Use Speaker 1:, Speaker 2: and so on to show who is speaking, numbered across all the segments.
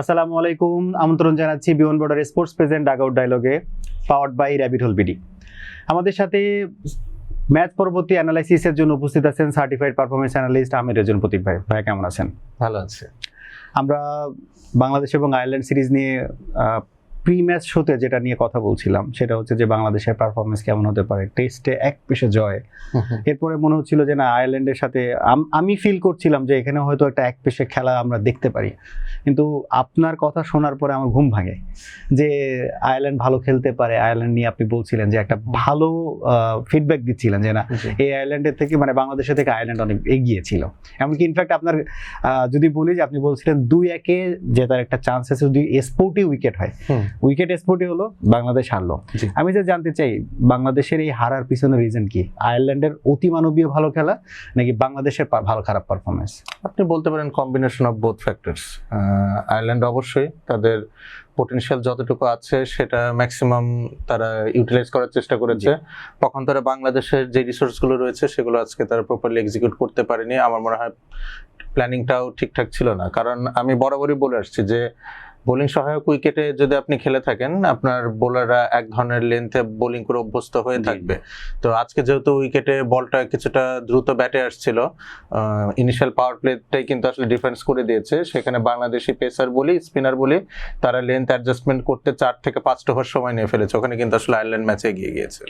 Speaker 1: আসসালামু আলাইকুম। আমন্ত্রণ জানাচ্ছি Biman border sports present dugout ডায়লগে powered by rabbit hole BD আমাদের সাথে ম্যাচ পরবর্তী অ্যানালাইসিসের জন্য উপস্থিত আছেন certified performance analyst Amir Rezon Protik ভাই। ভাই কেমন আছেন?
Speaker 2: ভালো আছে।
Speaker 1: আমরা বাংলাদেশ এবং আয়ারল্যান্ড সিরিজ নিয়ে প্রি ম্যাচ শোতে যেটা নিয়ে কথা বলছিলাম সেটা হচ্ছে যে বাংলাদেশের পারফরমেন্স কেমন হতে পারে? টেস্টে এক পেশে জয়। এরপরে মনে হচ্ছিল যে না আয়ারল্যান্ডের সাথে আমি ফিল করছিলাম যে এখানে হয়তো একটা এক পেশে খেলা আমরা দেখতে পারি। কিন্তু আপনার কথা শোনার পরে আমার ঘুম ভাঙে। যে আয়ারল্যান্ড ভালো খেলতে পারে আয়ারল্যান্ড নিয়ে আপনি বলছিলেন যে একটা ভালো ফিডব্যাক দিচ্ছিলেন যে না এই আয়ারল্যান্ডের থেকে মানে বাংলাদেশের থেকে আয়ারল্যান্ড অনেক এগিয়ে ছিল। এমনকি ইনফ্যাক্ট আপনার আহ, যদি বলি যে আপনি বলছিলেন দুই একে জেতার একটা চান্স আছে যদি স্পোর্টি উইকেট হয়। উইকেট স্পোর্টই হলো বাংলাদেশ হারলো। আমি যে জানতে চাই বাংলাদেশের এই হারার পিছনে রিজন কি? আয়ারল্যান্ডের অতিমানবীয় ভালো খেলা নাকি বাংলাদেশের ভালো খারাপ পারফরমেন্স
Speaker 2: আপনি বলতে পারেন combination of both factors Ireland অবশ্যই তাদের পোটেনশিয়াল যতটুকু আছে সেটা ম্যাক্সিমাম তারা ইউটিলাইজ করার চেষ্টা করেছে। পক্ষান্তরে বাংলাদেশের যে রিসোর্সগুলো রয়েছে সেগুলো আজকে তারা প্রপারলি এক্সিকিউট করতে পারেনি। আমার মনে হয় প্ল্যানিংটাও ঠিকঠাক ছিল না। কারণ আমি বরাবরই বলে আসছি যে বোলিং সহায়ক উইকেটে যদি আপনি খেলে থাকেন আপনার বোলাররা এক ধরনের লেন্থে বোলিং করে অভ্যস্ত হয়ে থাকবে। তো আজকে যেহেতু উইকেটে বলটা কিছুটা দ্রুত ব্যাটে আসছিল ইনিশিয়াল পাওয়ার প্লেটাই কিন্তু আসলে ডিফেন্স করে দিয়েছে। সেখানে বাংলাদেশি পেসার বলি স্পিনার বলি তারা লেন্থ অ্যাডজাস্টমেন্ট করতে চার থেকে পাঁচটা ওভার সময় নিয়ে ফেলেছে। ওখানে কিন্তু আসলে আয়ারল্যান্ড ম্যাচে এগিয়ে গিয়েছে।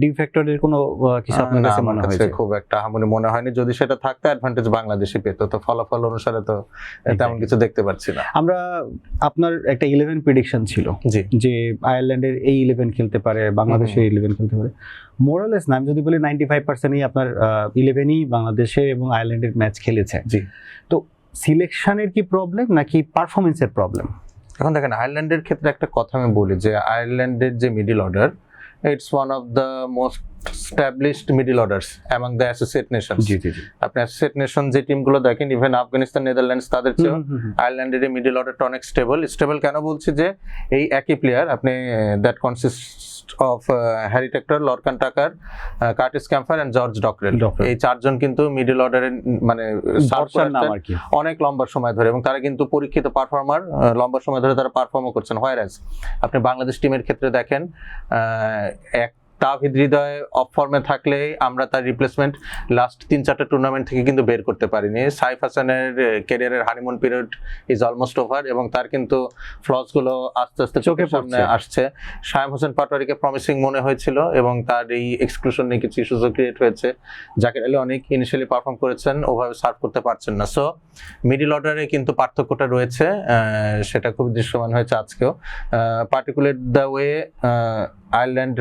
Speaker 1: ডি ফ্যাক্টরের কোনো কিছু আপনার কাছে মনে হয়েছে?
Speaker 2: খুব একটা হামনি মনে হয়নি। যদি সেটা থাকতো অ্যাডভান্টেজ বাংলাদেশি পেত। তো ফলাফল অনুসারে তো তেমন কিছু দেখতে পাচ্ছি না।
Speaker 1: আমরা আপনার একটা ইলেভেন প্রিডিকশন ছিল যে আয়ারল্যান্ডের এই ইলেভেন খেলতে পারে বাংলাদেশের ইলেভেন খেলতে পারে। মোরালেস না আমি যদি বলি নাইনটি ফাইভ পার্সেন্টই আপনার ইলেভেনই বাংলাদেশের এবং আয়ারল্যান্ডের ম্যাচ খেলেছে।
Speaker 2: জি।
Speaker 1: তো সিলেকশনের কি প্রবলেম নাকি পারফরমেন্সের প্রবলেম
Speaker 2: এখন দেখেন আয়ারল্যান্ডের ক্ষেত্রে একটা কথা আমি বলি যে আয়ারল্যান্ডের যে middle order it's one of the most established middle orders among the associate nation
Speaker 1: জি জি
Speaker 2: আপনি অ্যাসোসিয়েট নেশন যে টিমগুলো দেখেন ইভেন আফগানিস্তান নেদারল্যান্ডস তাদের চেয়েও। আয়ারল্যান্ডের মিডল অর্ডারটা অনেক স্টেবল স্টেবল কেন বলছি যে এই একই প্লেয়ার আপনি that consist of Harry Tector Lorcan Tucker Curtis Campher and George Dockrell এই চারজন কিন্তু মিডল অর্ডারের মানে অনেক লম্বা সময় ধরে এবং তারা কিন্তু পরীক্ষিত পারফর্মার লম্বা সময় ধরে তারা পারফর্মও করছেন। হোয়ারাজ আপনি বাংলাদেশ টিমের ক্ষেত্রে দেখেন আহ, এক তাহিদ হৃদয় অফ ফর্মে থাকলে আমরা তার রিপ্লেসমেন্ট লাস্ট তিন চারটা টুর্নামেন্ট থেকে কিন্তু বের করতে পারিনি। সাইফ হাসানের ক্যারিয়ারের honeymoon period is almost over এবং তার কিন্তু ফ্লসগুলো আস্তে আস্তে
Speaker 1: চোখে
Speaker 2: চোখের সামনে আসছে। শায়াম হোসেন পাটোয়ারিকে প্রমিসিং মনে হয়েছিল এবং তার এই এক্সক্লুশন নিয়ে কিছু ইস্যুজও ক্রিয়েট হয়েছে। জাকির আলী অনেক ইনিশিয়ালি পারফর্ম করেছেন ওভাবে সার্ভ করতে পারছেন না। সো মিডিল অর্ডারে কিন্তু পার্থক্যটা রয়েছে সেটা খুব দৃশ্যমান হয়েছে আজকেও। Particular the way Ireland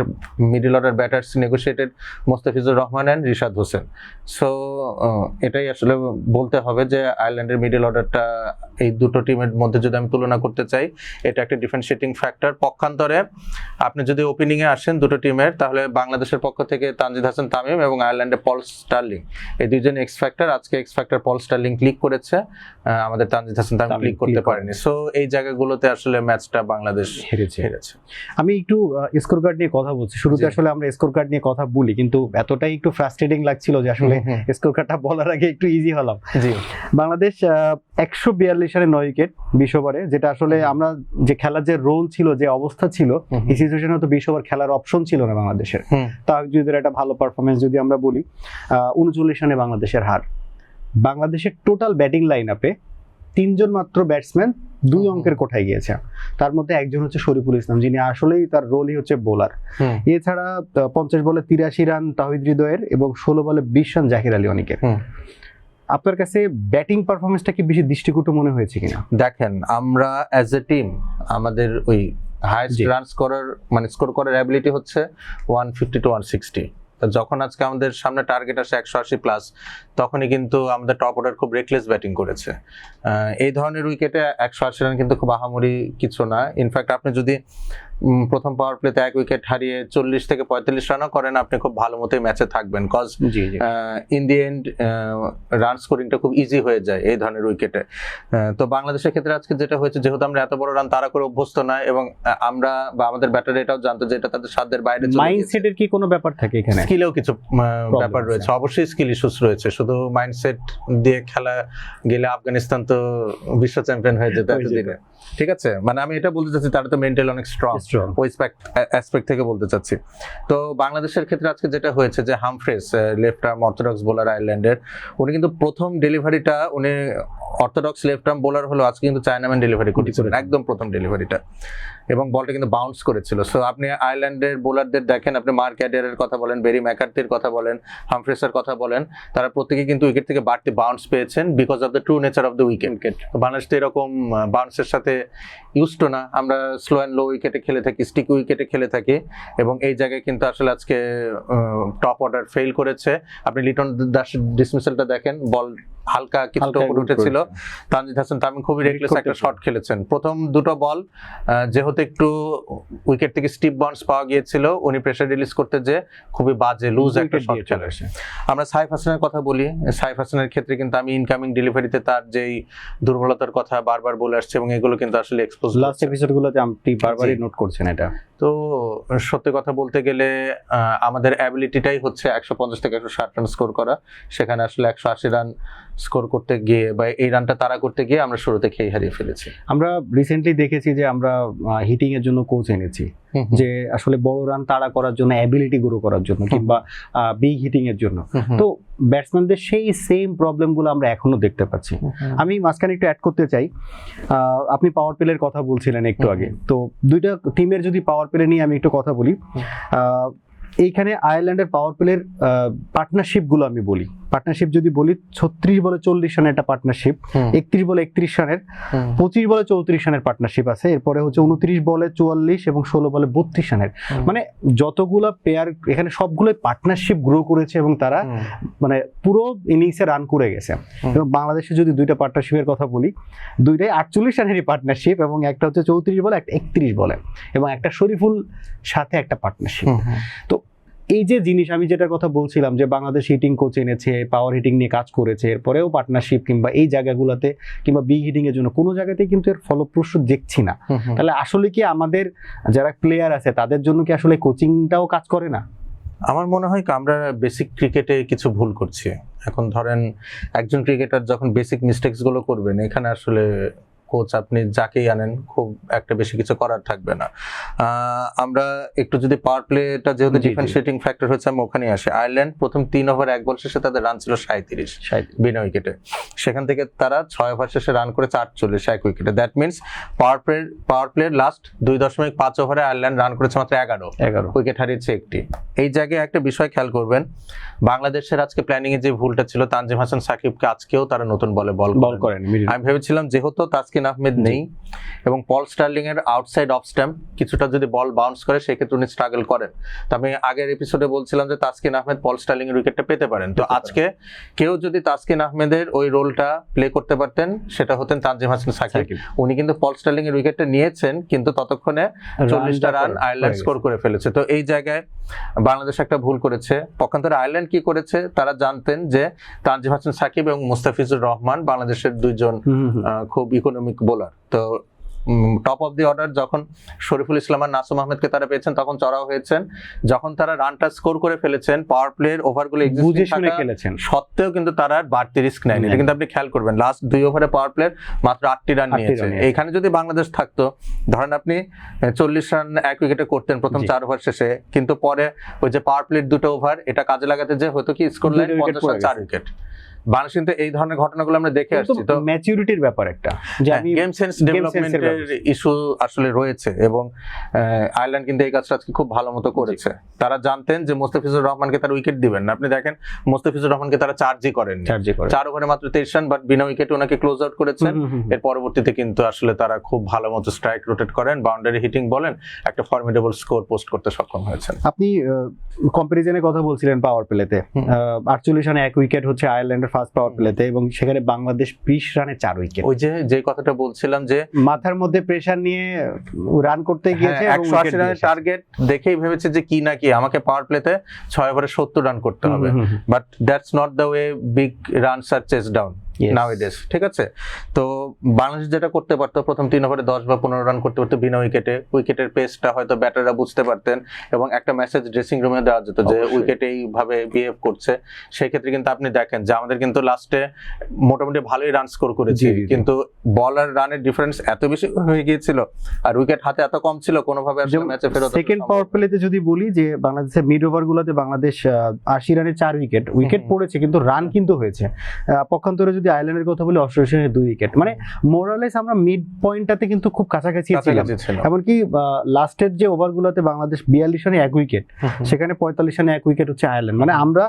Speaker 2: middle order batters negotiated Mustafizur Rahman and Rishad Hossain. So এটাই আসলে বলতে হবে যে আয়ারল্যান্ডের মিডিল অর্ডারটা এই দুটো টিমের মধ্যে যদি আমি তুলনা করতে চাই এটা একটা ডিফারেন্সিয়েটিং ফ্যাক্টর পক্ষান্তরে আপনি যদি ওপেনিংয়ে আসেন দুটো টিমের তাহলে বাংলাদেশের পক্ষ থেকে তানজিদ হাসান তামিম এবং আয়ারল্যান্ডের পল স্টার্লিং। এই দুইজন এক্স ফ্যাক্টর আজকে X factor Paul Stirling click করেছে। আমাদের তানজিদ হাসান তামিম ক্লিক করতে পারেনি। সো এই জায়গাগুলোতে আসলে ম্যাচটা বাংলাদেশ
Speaker 1: হেরেছে।
Speaker 2: হেরেছে।
Speaker 1: আমি একটু স্কোর কার্ড নিয়ে কথা বলছি। শুরুতে আসলে আমরা স্কোর কার্ড নিয়ে কথা বলি কিন্তু এতটাই একটু ফ্রাস্ট্রেটিং লাগছিল যে আসলে স্কোর কার্ডটা বলার আগে একটু ইজি হলাম।
Speaker 2: জি।
Speaker 1: বাংলাদেশ একশো বিয়াল্লিশ রানে নয় উইকেট বিশ ওভারে যেটা আসলে আমরা যে খেলার যে রোল ছিল যে অবস্থা ছিল এই সিচুয়েশনে তো বিশ ওভার খেলার অপশন ছিল না বাংলাদেশের।
Speaker 2: হুম।
Speaker 1: তাহিজুদের একটা ভালো পারফরমেন্স যদি আমরা বলি উনচল্লিশ রানে বাংলাদেশের হার। বাংলাদেশের টোটাল ব্যাটিং লাইন আপে তিনজন মাত্র ব্যাটসম্যান দুই অঙ্কের কোঠায় গিয়েছে। তার মধ্যে একজন হচ্ছে শরীফুল ইসলাম যিনি আসলেই তার রোলই হচ্ছে বোলার এছাড়া পঞ্চাশ বলে তিরাশি রান তাহিদ হৃদয়ের এবং ষোলো বলে বিশ রান জাহির আলী অনিকের। আপনার কাছে ব্যাটিং পারফরমেন্সটা কি বেশি দৃষ্টিকটু মনে হয়েছে কিনা?
Speaker 2: দেখেন আমরা অ্যাজ এ টিম আমাদের ওই হাইস্ট
Speaker 1: জি।
Speaker 2: রান স্কোরার মানে স্কোর করার অ্যাবিলিটি হচ্ছে one fifty two one sixty যখন আজকে আমাদের সামনে টার্গেট আসে একশো আশি প্লাস তখনই কিন্তু আমাদের টপ অর্ডার খুব রেকলেস ব্যাটিং করেছে। এই ধরনের উইকেটে একশো আশি রান কিন্তু খুব আহামরি কিছু না। ইনফ্যাক্ট আপনি যদি প্রথম পাওয়ার প্লেতে এক উইকেট হারিয়ে চল্লিশ থেকে পঁয়তাল্লিশ রানও করেন। আপনি খুব ভালো মতোই ম্যাচে থাকবেন। Cause in the end run স্কোরিংটা খুব ইজি হয়ে যায় এই ধরনের উইকেটে তো বাংলাদেশের ক্ষেত্রে আজকে যেটা হয়েছে যেহেতু আমরা এত বড় রান তারা করে অভ্যস্ত নয় এবং আমরা বা আমাদের ব্যাটার এটাও জানতো যে এটা তাদের সাধ্যের বাইরে
Speaker 1: মাইন্ডসেটের কি কোনো ব্যাপার থাকে এখানে?
Speaker 2: স্কিলেও কিছু ব্যাপার রয়েছে। অবশ্যই স্কিল ইস্যুস রয়েছে। শুধু মাইন্ডসেট দিয়ে খেলা গেলে আফগানিস্তান তো বিশ্ব চ্যাম্পিয়ন হয়ে যেত
Speaker 1: হয়ে যেত।
Speaker 2: এতদিনে ঠিক আছে? মানে আমি এটা বলতে চাচ্ছি তারা তো মেন্টাল অনেক স্ট্রং ওই অ্যাসপেক্ট থেকে বলতে চাচ্ছি। তো বাংলাদেশের ক্ষেত্রে আজকে যেটা হয়েছে যে Humphreys left arm orthodox bowler আয়ারল্যান্ডের উনি কিন্তু প্রথম ডেলিভারিটা উনি অর্থোডক্স লেফট আর্ম বোলার হলো আজকে কিন্তু চায়নাম্যান ডেলিভারি করেছিলেন। একদম প্রথম ডেলিভারিটা। এবং বলটা কিন্তু বাউন্স করেছিল। সো আপনি আয়ারল্যান্ডের বোলারদের দেখেন আপনি মার্ক অ্যাডারের কথা বলেন বেরি ম্যাকার্থির কথা বলেন হামফ্রেসের কথা বলেন তারা প্রত্যেকে কিন্তু উইকেট থেকে বাড়তি বাউন্স পেয়েছেন because of the true nature of the wicket Bangladesh তো এরকম বাউন্সের সাথে ইউজ না। আমরা স্লো অ্যান্ড লো উইকেটে খেলে থাকি স্টিক উইকেটে খেলে থাকি এবং এই জায়গায় কিন্তু আসলে আজকে টপ অর্ডার ফেল করেছে। আপনি লিটন দাস ডিসমিসালটা দেখেন বল হালকা কিছুটা উপরে উঠেছিল। তানজিদ হাসান তামিম খুবই রেকলেস একটা শট খেলেছেন। প্রথম দুটো বল যেহেতু একটু উইকেট থেকে স্টিপ বাউন্স পাওয়া গিয়েছিল উনি প্রেসার রিলিজ করতে যে খুবই বাজে লুজ একটা শট খেলে
Speaker 1: চলে আসে।
Speaker 2: আমরা সাইফ হাসানের কথা বলি। সাইফ হাসানের ক্ষেত্রে কিন্তু আমি ইনকামিং ডেলিভারিতে তার যেই দুর্বলতার কথা বারবার বলে আসছে এবং এগুলো কিন্তু আসলে এক্সপোজ
Speaker 1: লাস্ট এপিসোডগুলোতে আপনি বারবারই নোট করছেন এটা।
Speaker 2: তো সত্যি কথা বলতে গেলে আমাদের অ্যাবিলিটিটাই হচ্ছে একশো পঞ্চাশ থেকে একশো ষাট রান স্কোর করা। সেখানে আসলে একশো আশি রান স্কোর করতে গিয়ে বা এই রানটা তারা করতে গিয়ে আমরা শুরুতে খেয়ে হারিয়ে ফেলেছি।
Speaker 1: আমরা রিসেন্টলি দেখেছি যে আমরা হিটিংয়ের জন্য কোচ এনেছি। যে আসলে বড় রান তাড়া করার জন্য অ্যাবিলিটি গ্রো করার জন্য কিংবা বিগ হিটিং এর জন্য। তো ব্যাটসম্যানদের সেই সেম প্রবলেমগুলো আমরা এখনও দেখতে পাচ্ছি। আমি মাঝখানে একটু অ্যাড করতে চাই। আহ, আপনি পাওয়ার প্লের কথা বলছিলেন একটু আগে। তো দুইটা টিমের যদি পাওয়ার প্লে নিয়ে আমি একটু কথা বলি আহ, এইখানে আয়ারল্যান্ডের পাওয়ার প্লের পার্টনারশিপগুলো আমি বলি। পার্টনারশিপ যদি বলি ছত্রিশ বলে চল্লিশ রানের একটা পার্টনারশিপ একত্রিশ বলে একত্রিশ রানের পঁচিশ বলে চৌত্রিশ রানের পার্টনারশিপ আছে। এরপরে হচ্ছে উনত্রিশ বলে চুয়াল্লিশ এবং ষোলো বলে বত্রিশ রানের। মানে যতগুলো প্লেয়ার এখানে সবগুলোই পার্টনারশিপ গ্রো করেছে এবং তারা মানে পুরো ইনিংসে রান করে গেছে। এবং বাংলাদেশে যদি দুইটা পার্টনারশিপের কথা বলি দুইটাই আটচল্লিশ রানেরই পার্টনারশিপ এবং একটা হচ্ছে চৌত্রিশ বলে একটা একত্রিশ বলে এবং একটা শরীফুল সাথে একটা পার্টনারশিপ এই যে জিনিস আমি যেটার কথা বলছিলাম যে বাংলাদেশ হিটিং কোচ এনেছে পাওয়ার হিটিং নিয়ে কাজ করেছে এরপরেও পার্টনারশিপ কিংবা এই জায়গাগুলোতে কিংবা বিগ হিটিং এর জন্য কোনো জায়গাতেই কিন্তু এর ফলপ্রসূ দেখছি না। তাহলে আসলে কি আমাদের যারা প্লেয়ার আছে তাদের জন্য কি আসলে কোচিংটাও কাজ করে না?
Speaker 2: আমার মনে হয় আমরা বেসিক ক্রিকেটে কিছু ভুল করছি। এখন ধরেন একজন ক্রিকেটার যখন বেসিক মিস্টেকসগুলো করবেন এখানে আসলে কোচ আপনি যাকেই আনেন খুব একটা বেশি কিছু করার থাকবে না। আমরা একটু যদি পাওয়ার প্লেটা যেহেতু। ডিফারেন্সিয়েটিং ফ্যাক্টর হচ্ছে আমি ওখানেই আসি। আয়ারল্যান্ড প্রথম তিন ওভার এক বল শেষে তাদের রান ছিল সাঁত্রিশ বিনা উইকেটে সেখান থেকে তারা ছয় ওভার শেষে রান করেছে আটচল্লিশ এক উইকেটে that means power play power প্লের last দুই দশমিক পাঁচ ওভারে আয়ারল্যান্ড রান করেছে মাত্র এগারো।
Speaker 1: এগারো।
Speaker 2: উইকেট হারিয়েছে একটি। এই জায়গায় একটা বিষয় খেয়াল করবেন বাংলাদেশের আজকে প্ল্যানিং এ যে ভুলটা ছিল তানজিম হাসান সাকিবকে আজকেও তারা নতুন বলে বল
Speaker 1: বল করেন।
Speaker 2: আমি ভেবেছিলাম যেহেতু তাসকিন আহমেদ নেই। এবং পল স্টার্লিং এর আউটসাইড অফ স্ট্যাম্প কিছুটা যদি বল বাউন্স করে সেক্ষেত্রে উনি স্ট্রাগল করেন। তো আমি আগের এপিসোডে বলছিলাম যে তাসকিন আহমেদ পল স্টার্লিং এর উইকেটটা পেতে পারেন। তো আজকে কেউ যদি তাসকিন আহমেদের ওই রোলটা প্লে করতে পারতেন সেটা হতেন তানজিম হাসান সাকিব। উনি কিন্তু পল স্টার্লিং এর উইকেটটা নিয়েছেন কিন্তু ততক্ষণে চল্লিশটা রান আয়ারল্যান্ড স্কোর করে ফেলেছে। তো এই জায়গায় বাংলাদেশ একটা ভুল করেছে। পক্ষান্তরে আয়ারল্যান্ড কি করেছে? তারা জানতেন যে তানজিম হাসান সাকিব এবং মুস্তাফিজুর রহমান বাংলাদেশের দুইজন
Speaker 1: খুব হুম,
Speaker 2: ইকোনমিক বোলার। তো টপ অফ দি অর্ডার যখন শরীফুল ইসলাম আর নাসুম আহমেদকে তারা পেয়েছেন তখন চড়াও হয়েছেন। যখন তারা রানটা স্কোর করে ফেলেছেন পাওয়ার প্লের ওভারগুলো
Speaker 1: বুঝে শুনে খেলেছেন।
Speaker 2: সত্ত্বেও কিন্তু তারা আর বাড়তি রিস্ক নেয়নি। কিন্তু আপনি খেয়াল করবেন লাস্ট দুই ওভারে পাওয়ার প্লেয়ার মাত্র আটটি রান নিয়েছে
Speaker 1: রান নিয়েছে।
Speaker 2: এখানে যদি বাংলাদেশ থাকতো ধরেন আপনি চল্লিশ রান এক উইকেটে করতেন প্রথম চার ওভার শেষে কিন্তু পরে ওই যে পাওয়ার প্লেট দুটো ওভার এটা কাজে লাগাতে যে হয়তো কি স্কোর লাইন পঞ্চাশ চার উইকেট বাংলাদেশ কিন্তু এই ধরনের ঘটনাগুলো আমরা দেখে আসছি তো
Speaker 1: ম্যাচিউরিটির ব্যাপার একটা
Speaker 2: গেম সেন্স ডেভেলপমেন্টের ইস্যু আসলে রয়েছে এবং আয়ারল্যান্ড কিন্তু এই কাজটা আজকে খুব ভালো মতো করেছে। তারা জানতেন যে মোস্তাফিজুর রহমানকে তারা উইকেট দিবেন না। আপনি দেখেন মোস্তাফিজুর রহমানকে তারা চার্জই করেননি।
Speaker 1: চার্জে করে।
Speaker 2: চার ওভারে মাত্র তেইশ রান বাট বিনা উইকেট ওনাকে ক্লোজ আউট করেছেন। এর পরবর্তীতে কিন্তু আসলে তারা খুব ভালো মতো স্ট্রাইক রোটেট করেন বাউন্ডারি হিটিং বলেন একটা ফর্মিডেবল স্কোর পোস্ট করতে সক্ষম হয়েছেন।
Speaker 1: আপনি কম্পারিজনের কথা বলছিলেন পাওয়ার প্লেতে। আটচল্লিশ রানে এক উইকেট হচ্ছে আয়ারল্যান্ডের ফার্স্ট পাওয়ার প্লেতে এবং সেখানে বাংলাদেশ বিশ রানে চার উইকেট।
Speaker 2: ওই যে যে কথাটা বলছিলাম যে
Speaker 1: মাথার মধ্যে প্রেশার নিয়ে রান করতে গিয়েছে
Speaker 2: একশো আশি রানের টার্গেট দেখেই ভেবেছে যে কি না কি আমাকে পাওয়ার প্লেতে ছয় ওভারে সত্তর রান করতে হবে। But that's not the way big runs are chase down
Speaker 1: Yes.
Speaker 2: ঠিক আছে? তো বাংলাদেশ যেটা করতে পারতো প্রথম তিন ওভারে দশ বা পনেরো রান করতে পারতো বিনা উইকেটে উইকেটের পেসটা হয়তো ব্যাটাররা বুঝতে পারতেন এবং একটা মেসেজ ড্রেসিং রুমে দেওয়া যেত যে। উইকেট এইভাবে বিহেভ করছে। সেই ক্ষেত্রে কিন্তু আপনি দেখেন যে আমাদের কিন্তু লাস্টে মোটামুটি ভালোই রান স্কোর করেছি। কিন্তু বল আর রানের ডিফারেন্স এত বেশি হয়ে গিয়েছিল আর উইকেট হাতে এত কম ছিল কোনোভাবে ম্যাচে ফেরত
Speaker 1: সেকেন্ড পাওয়ার প্লেতে যদি বলি যে বাংলাদেশের মিড ওভার গুলোতে বাংলাদেশ আশি রানে চার উইকেট উইকেট পড়েছে কিন্তু রান কিন্তু হয়েছে। পক্ষান্তরে যদি আইল্যান্ডের কথা বলি অস্ট্রেলিয়া রানে দুই উইকেট। মানে মোরালেস আমরা মিড পয়েন্টটাতে কিন্তু খুব কাছাকাছি ছিলাম। এমনকি লাস্টের যে ওভারগুলোতে বাংলাদেশ বিয়াল্লিশ রানে এক উইকেট সেখানে পঁয়তাল্লিশ রানে এক উইকেট হচ্ছে আয়ারল্যান্ড। মানে আমরা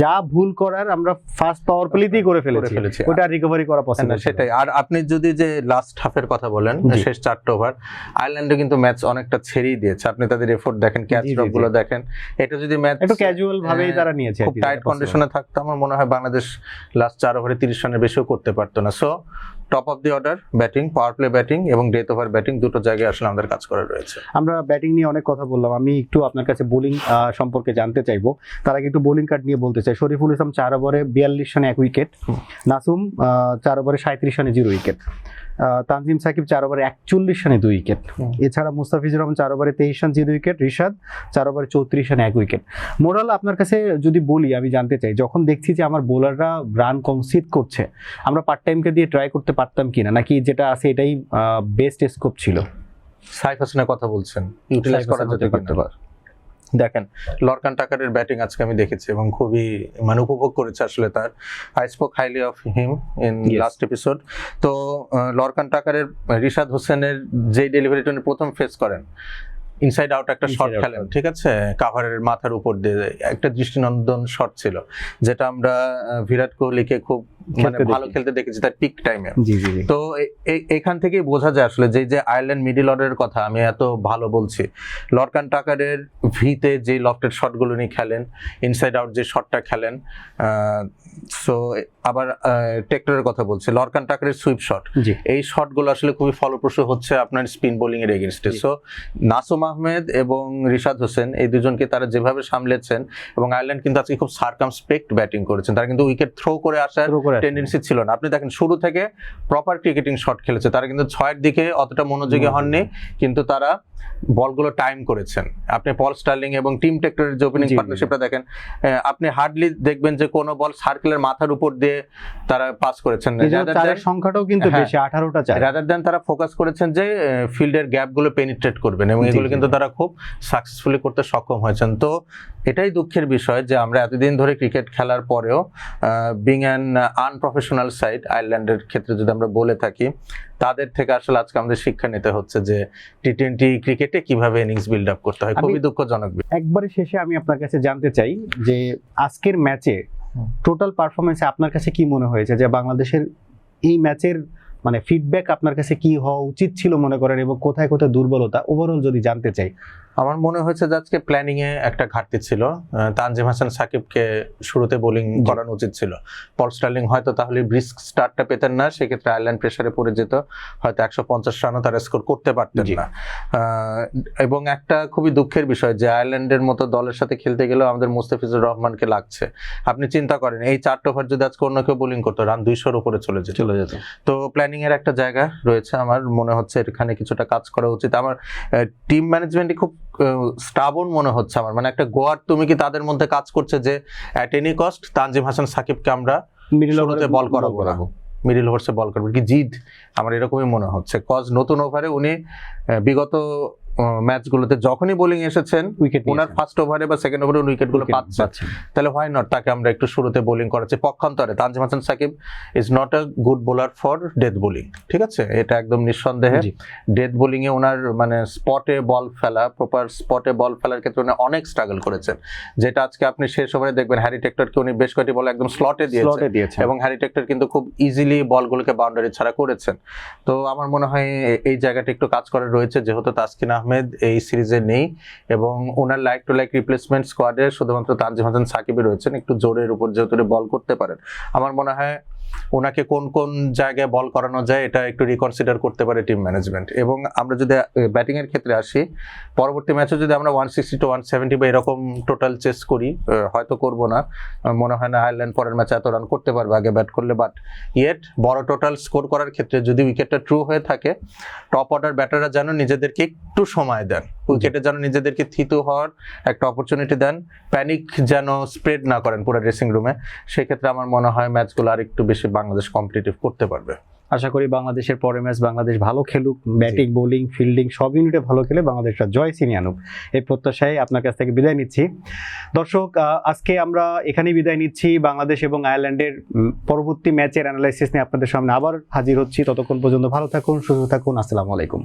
Speaker 1: যা ভুল করার আমরা ফার্স্ট পাওয়ার প্লেতেই করে ফেলেছি। ওটা রিকভারি করা পসিবল
Speaker 2: সেটাই। আর আপনি যদি যে লাস্ট হাফের কথা বলেন শেষ চারটে ওভার আয়ারল্যান্ডে কিন্তু ম্যাচ অনেকটা ছেড়েই দিয়েছে। আপনি তাদের এফোর্ট দেখেন ক্যাচ
Speaker 1: ড্রপগুলো
Speaker 2: দেখেন। এটা যদি ম্যাচ
Speaker 1: একটু ক্যাজুয়াল ভাবেই
Speaker 2: হ্যাঁ,
Speaker 1: তারা নিয়েছে
Speaker 2: খুব টাইট কন্ডিশনে থাকতো আমার মনে হয় বাংলাদেশ লাস্ট চার ওভারে তিরিশ রানের বেশিও করতে পারতো না। So top of the order batting power play batting এবং ডেথ ওভার ব্যাটিং দুটো জায়গায় আসলে আমাদের কাজ করা রয়েছে।
Speaker 1: আমরা ব্যাটিং নিয়ে অনেক কথা বললাম। আমি একটু আপনার কাছে বোলিং সম্পর্কে জানতে চাইব। তার আগে একটু বোলিং কার্ড নিয়ে বলতে চাই। শরীফুল ইসলাম চার ওভারে বিয়াল্লিশ রানে এক উইকেট নাসুম চার ওভারে সাঁত্রিশ রানে জিরো উইকেট তানজিম সাকিব চার ওভারে একচল্লিশ রানে দুই উইকেট এছাড়া মুস্তাফিজুর রহমান চার ওভারে তেইশ রান জিরো উইকেট রিশাদ চার ওভারে চৌত্রিশ রানে এক উইকেট মোরাল আপনার কাছে যদি বলি আমি জানতে চাই যখন দেখছি যে আমার বোলাররা রান কনসিড করছে আমরা পার্ট টাইমকে দিয়ে ট্রাই করতে পারতাম কিনা? নাকি যেটা আছে এটাই বেস্ট স্কোপ ছিল?
Speaker 2: সাইফ হাসানের কথা বলছেন। ইউটিলাইজ করা যেতে পারতে পারে দেখেন লরকান টাকারের ব্যাটিং আজকে আমি দেখেছি এবং খুবই মানে উপভোগ করেছে আসলে তার। I spoke highly of him in last episode তো লরকান টাকারের রিশাদ হোসেনের যে ডেলিভারিটা উনি প্রথম ফেস করেন ইনসাইড আউট একটা শট খেলেন ঠিক আছে? কাভারের মাথার উপর দিয়ে একটা দৃষ্টিনন্দন শট ছিল যেটা আমরা বিরাট কোহলিকে খুব মানে ভালো খেলতে দেখেছি তার পিক টাইমে তো এখান থেকেই বোঝা যায় আসলে যে যে আয়ারল্যান্ড মিডিল অর্ডারের কথা আমি এত ভালো বলছি। লরকান টাকারের ভিতে যে লফটেড শটগুলো উনি খেলেন ইনসাইড আউট যে শটটা খেলেন সো আবার টেক্টরের কথা বলছি। লরকান টাকারের সুইপ শট এই শটগুলো আসলে খুবই ফলপ্রসূ হচ্ছে আপনার স্পিন বোলিং এর এগেনস্টে সো নাসুম আহমেদ এবং রিশাদ হোসেন এই দুজনকে তারা যেভাবে সামলেছেন এবং আয়ারল্যান্ড কিন্তু আজকে খুব সার্কামস্পেক্ট ব্যাটিং করেছেন। তারা কিন্তু উইকেট থ্রো করে আসার। টেন্ডেন্সি ছিল না। আপনি দেখেন শুরু থেকে প্রপার ক্রিকেটিং শট খেলেছে। তারা কিন্তু ছয়ের দিকে অতটা মনোযোগী হননি কিন্তু তারা বলগুলো টাইম করেছেন। আপনি পল স্টার্লিং এবং টিম টেক্টরের যে ওপেনিং। পার্টনারশিপটা দেখেন আপনি হার্ডলি দেখবেন যে কোনো বল সার্কেলের মাথার উপর দিয়ে তারা পাস করেছেন।
Speaker 1: সংখ্যাটাও কিন্তু
Speaker 2: হ্যাঁ।
Speaker 1: বেশি আঠারোটা চার।
Speaker 2: রাদার দেন তারা ফোকাস করেছেন যে ফিল্ডের গ্যাপগুলো পেনিট্রেট করবেন এবং এগুলো কিন্তু তারা খুব সাকসেসফুলি করতে সক্ষম হয়েছেন। তো এটাই দুঃখের বিষয় যে আমরা এতদিন ধরে ক্রিকেট খেলার পরেও বিং অ্যান আনপ্রফেশনাল সাইড আয়ারল্যান্ডের ক্ষেত্রে যদি আমরা বলে থাকি তাদের থেকে আসলে আজকে আমাদের শিক্ষা নিতে হচ্ছে যে টি টোয়েন্টি ক্রিকেটে কীভাবে ইনিংস বিল্ড আপ করতে হয়। খুবই দুঃখজনক
Speaker 1: একবারে শেষে আমি আপনার কাছে জানতে চাই যে আজকের ম্যাচে টোটাল পারফরমেন্সে আপনার কাছে কি মনে হয়েছে? যে বাংলাদেশের এই ম্যাচের মানে ফিডব্যাক আপনার কাছে কি হওয়া উচিত ছিল মনে করেন? এবং কোথায় কোথায় দুর্বলতা? ওভারঅল যদি জানতে চাই
Speaker 2: আমার মনে হয়েছে যে আজকে প্ল্যানিং এ একটা ঘাটতি ছিল। তানজিম হাসান সাকিবকে শুরুতে বোলিং। করানো উচিত ছিল। পল স্টার্লিং হয়তো তাহলে ব্রিস্ক স্টার্টটা পেতেন না সেক্ষেত্রে আয়ারল্যান্ড প্রেসারে পড়ে যেত। হয়তো একশো পঞ্চাশ রানও তারা স্কোর করতে পারতেন না। এবং একটা খুবই দুঃখের বিষয় যে আয়ারল্যান্ডের মতো দলের সাথে খেলতে গেলেও আমাদের মুস্তাফিজুর রহমানকে লাগছে। আপনি চিন্তা করেন এই চারটে ওভার যদি আজকে অন্য কেউ বোলিং করতো রান দুইশোর উপরে চলে যেত।
Speaker 1: চলে যেত।
Speaker 2: তো প্ল্যানিং এর একটা জায়গা রয়েছে আমার। মনে হচ্ছে এখানে কিছুটা কাজ করা উচিত। আমার টিম ম্যানেজমেন্টই খুব স্টাবন মনে হচ্ছে আমার। মানে একটা গোয়ার তুমি কি তাদের মধ্যে কাজ করছে যে at any cost Tanzim Hasan সাকিবকে আমরা
Speaker 1: মিডল
Speaker 2: ওভারে বল করাবো মিডল মিডিল ওভার্সে বল করবে। কি জিদ আমার এরকমই মনে হচ্ছে। কজ নতুন ওভারে উনি বিগত ম্যাচগুলোতে যখনই বোলিং এসেছেন
Speaker 1: উইকেট
Speaker 2: ওনার ফার্স্ট ওভারে বা সেকেন্ড ওভারে উইকেটগুলো পাচ্ছেন। তাহলে হোয়াই নট তাকে আমরা একটু শুরুতে বোলিং করাচ্ছি। পক্ষান্তরে Tanzim Hasan Sakib is not a good bowler for death bowling ঠিক আছে? এটা একদম নিঃসন্দেহে ডেথ বোলিং এ ওনার মানে স্পটে বল ফেলা প্রপার স্পটে বল ফেলার ক্ষেত্রে উনি অনেক স্ট্রাগল করেছেন। যেটা আজকে আপনি শেষ ওভারে দেখবেন হ্যারি টেক্টরকে উনি বেশ কয়েকটি বল একদম স্লটে দিয়েছেন। এবং হ্যারি টেক্টর কিন্তু খুব ইজিলি বলগুলোকে বাউন্ডারি ছাড়া করেছেন। তো আমার মনে হয় এই জায়গাটা একটু কাজ করার রয়েছে যেহেতু তাসকিন আহমেদ আহমেদ এই সিরিজে নেই এবং ওনার লাইক টু লাইক রিপ্লেসমেন্ট স্কোয়াডে শুধুমাত্র তানজিম হাসান সাকিবই রয়েছেন। একটু জোরের উপর যেহেতু বল করতে পারেন। আমার মনে হয় ওনাকে কোন কোন জায়গায় বল করানো যায়, এটা একটু রিকনসিডার করতে পারে টিম ম্যানেজমেন্ট এবং আমরা যদি ব্যাটিং এর ক্ষেত্রে আসি, পরবর্তী ম্যাচে যদি আমরা one sixty two one seventy বা এরকম টোটাল চেস করি হয়তো করব না। মনে হয় না আয়ারল্যান্ড পরের ম্যাচে এত রান করতে পারবে, আগে ব্যাট করলে। বাট ইয়েট বড় টোটাল স্কোর করার ক্ষেত্রে যদি উইকেটটা ট্রু হয়ে থাকে টপ অর্ডার ব্যাটাররা যেন নিজেদেরকে একটু সময় দেন। উইকেটে যেন নিজেদেরকে থিতু হওয়ার একটা অপরচুনিটি দেন। প্যানিক যেন স্প্রেড না করেন পুরো ড্রেসিং রুমে সেক্ষেত্রে আমার মনে হয় ম্যাচগুলো আর একটু বেশি বাংলাদেশ কম্পিটিটিভ করতে পারবে।
Speaker 1: আশা করি বাংলাদেশের পরের ম্যাচ বাংলাদেশ ভালো খেলুক। ব্যাটিং বোলিং ফিল্ডিং সব ইউনিটে ভালো খেলে বাংলাদেশটা জয় ছিনিয়ে আনুক। এই প্রত্যাশায় আপনার কাছ থেকে বিদায় নিচ্ছি। দর্শক আজকে আমরা এখানেই বিদায় নিচ্ছি। বাংলাদেশ এবং আয়ারল্যান্ডের পরবর্তী ম্যাচের অ্যানালাইসিস নিয়ে আপনাদের সামনে আবার হাজির হচ্ছি। ততক্ষণ পর্যন্ত ভালো থাকুন সুস্থ থাকুন। আসসালামু আলাইকুম।